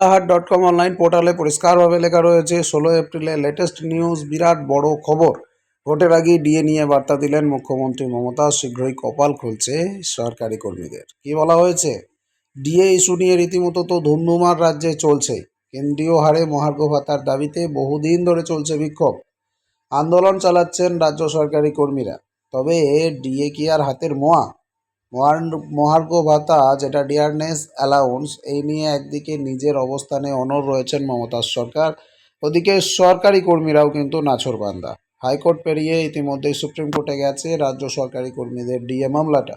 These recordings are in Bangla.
হাট ডট কম অনলাইন পোর্টালে পরিষ্কারভাবে লেখা রয়েছে, ষোলো এপ্রিলের লেটেস্ট নিউজ বিরাট বড় খবর। ভোটের আগেই ডিএ নিয়ে বার্তা দিলেন মুখ্যমন্ত্রী মমতা, শীঘ্রই কপাল খুলছে সরকারি কর্মীদের। কি বলা হয়েছে? ডিএ ইস্যু নিয়ে রীতিমতো তো ধুমধুমার রাজ্যে চলছে। কেন্দ্রীয় হারে মহার্ঘ ভাতার দাবিতে বহুদিন ধরে চলছে বিক্ষোভ। আন্দোলন চালাচ্ছেন রাজ্য সরকারি কর্মীরা। তবে ডিএ কি আর হাতের মোয়া? মহার্ঘ ভাতা যেটা ডিয়ারনেস অ্যালাউন্স, এই নিয়ে একদিকে নিজের অবস্থানে অনর রয়েছেন মমতার সরকার, ওদিকে সরকারি কর্মীরাও কিন্তু নাছরবান্দা হাইকোর্ট পেরিয়ে ইতিমধ্যেই সুপ্রিম কোর্টে গেছে রাজ্য সরকারি কর্মীদের ডিএ মামলাটা।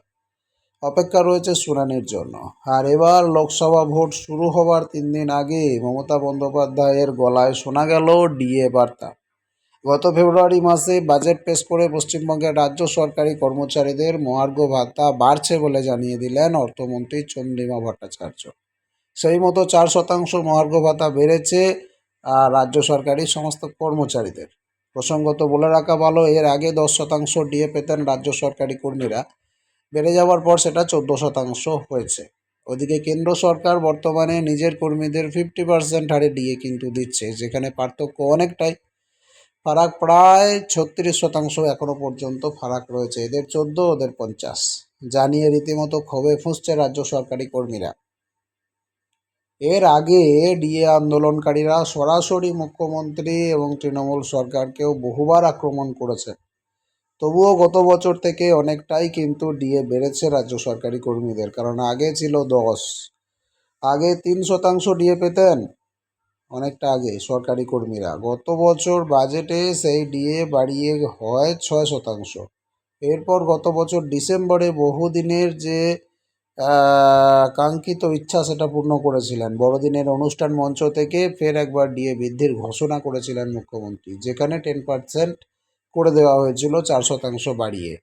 অপেক্ষা রয়েছে শুনানির জন্য। আর এবার লোকসভা ভোট শুরু হবার তিন দিন আগে মমতা বন্দ্যোপাধ্যায়ের গলায় শোনা গেল ডিএ বার্তা। গত ফেব্রুয়ারি মাসে বাজেট পেশ করে পশ্চিমবঙ্গের রাজ্য সরকারি কর্মচারীদের মহার্ঘ ভাতা বাড়ছে বলে জানিয়ে দিলেন অর্থমন্ত্রী চন্দ্রিমা ভট্টাচার্য। সেই মতো চার শতাংশ মহার্ঘ ভাতা বেড়েছে রাজ্য সরকারি সমস্ত কর্মচারীদের। প্রসঙ্গত বলে রাখা ভালো, এর আগে দশ শতাংশ ডিএ পেতেন রাজ্য সরকারি কর্মীরা। বেড়ে যাওয়ার পর সেটা চোদ্দ শতাংশ হয়েছে। ওদিকে কেন্দ্র সরকার বর্তমানে নিজের কর্মীদের ফিফটি পার্সেন্ট হারে ডিএ কিন্তু দিচ্ছে, যেখানে পার্থক্য অনেকটাই ফারাক প্রায় ছত্রিশ শতাংশ এখনও পর্যন্ত ফারাক রয়েছে। এদের চোদ্দ, ওদের পঞ্চাশ। জানিয়ে রীতিমতো ক্ষোভে ফুঁসছে রাজ্য সরকারি কর্মীরা। এর আগে ডিএ আন্দোলনকারীরা সরাসরি মুখ্যমন্ত্রী এবং তৃণমূল সরকারকেও বহুবার আক্রমণ করেছে। তবুও গত বছর থেকে অনেকটাই কিন্তু ডিএ বেড়েছে রাজ্য সরকারি কর্মীদের, কারণ আগে ছিল দশ। আগে তিন শতাংশ ডিএ পেতেন অনেকটা আগে, সরকারি কর্মীরা। গত বছর বাজেটে সেই ডিএ বাড়িয়ে হয় ছয় শতাংশ। এরপর গত বছর ডিসেম্বরে বহুদিনের যে কাঙ্ক্ষিত ইচ্ছা সেটা পূর্ণ করেছিলেন। বড়দিনের অনুষ্ঠান মঞ্চ থেকে ফের একবার ডিএ বৃদ্ধির ঘোষণা করেছিলেন মুখ্যমন্ত্রী, যেখানে টেন পার্সেন্ট করে দেওয়া হয়েছিল চার শতাংশ বাড়িয়ে।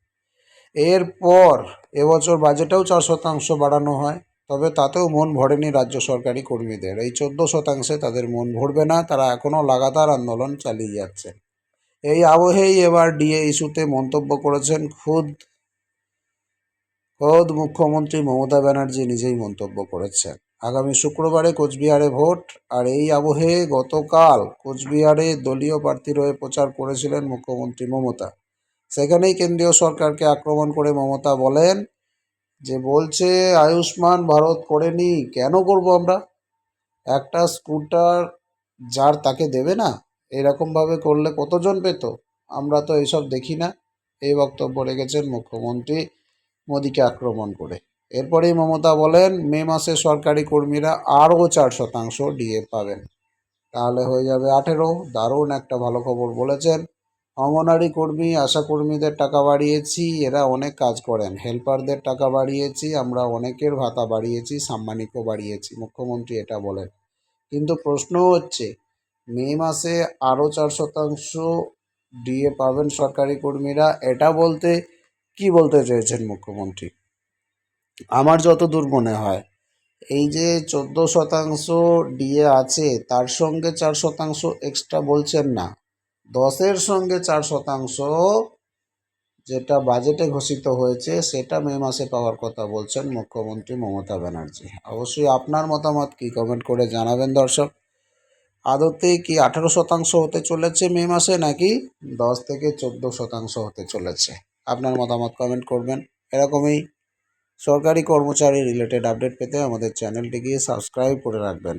এরপর এবছর বাজেটেও চার শতাংশ বাড়ানো হয়। তবে তাতেও মন ভরেনি রাজ্য সরকারি কর্মীদের। এই চোদ্দ শতাংশে তাদের মন ভরবে না, তারা এখনও লাগাতার আন্দোলন চালিয়ে যাচ্ছে। এই আবহেই এবার ডিএ ইস্যুতে মন্তব্য করেছেন খুদ, খোদ মুখ্যমন্ত্রী মমতা ব্যানার্জি নিজেই মন্তব্য করেছেন। আগামী শুক্রবারে কোচবিহারে ভোট, আর এই আবহে গতকাল কোচবিহারে দলীয় প্রার্থীর হয়ে প্রচার করেছিলেন মুখ্যমন্ত্রী মমতা। সেখানেই কেন্দ্রীয় সরকারকে আক্রমণ করে মমতা বলেন যে বলছে, আয়ুষ্মান ভারত করেনি কেন করব আমরা? একটা স্কুটার যার তাকে দেবে না? এরকমভাবে করলে কতজন পেত? আমরা তো এইসব দেখি না। এই বক্তব্য রেখেছেন মুখ্যমন্ত্রী মোদীকে আক্রমণ করে। এরপরেই মমতা বলেন, মে মাসে সরকারি কর্মীরা আরও চার শতাংশ ডিএ পাবেন। তাহলে হয়ে যাবে আঠেরো। দারুণ একটা ভালো খবর বলেছেন। অঙ্গনারী কর্মী, আশা কর্মীদের টাকা বাড়িয়েছি, এরা অনেক কাজ করেন। হেল্পারদের টাকা বাড়িয়েছি, আমরা অনেকের ভাতা বাড়িয়েছি, সাম্মানিকও বাড়িয়েছি, মুখ্যমন্ত্রী এটা বলেন। কিন্তু প্রশ্ন হচ্ছে, মে মাসে আরও চার শতাংশ ডিএ পাবেন সরকারি কর্মীরা, এটা বলতে কি বলতে চেয়েছেন মুখ্যমন্ত্রী? আমার যতদূর মনে হয়, এই যে চোদ্দ শতাংশ ডিএ আছে, তার সঙ্গে চার শতাংশ এক্সট্রা বলছেন না। দশের সঙ্গে চার শতাংশ যেটা বাজেটে ঘোষিত হয়েছে, সেটা মে মাসে পাওয়ার কথা বলছেন মুখ্যমন্ত্রী মমতা ব্যানার্জি। অবশ্যই আপনার মতামত কি? কমেন্ট করে জানাবেন দর্শক। আদতে কি আঠারো শতাংশ হতে চলেছে মে মাসে, নাকি দশ থেকে চোদ্দ শতাংশ হতে চলেছে? আপনার মতামত কমেন্ট করবেন। এরকমই সরকারি কর্মচারী রিলেটেড আপডেট পেতে আমাদের চ্যানেলটিকে সাবস্ক্রাইব করে রাখবেন।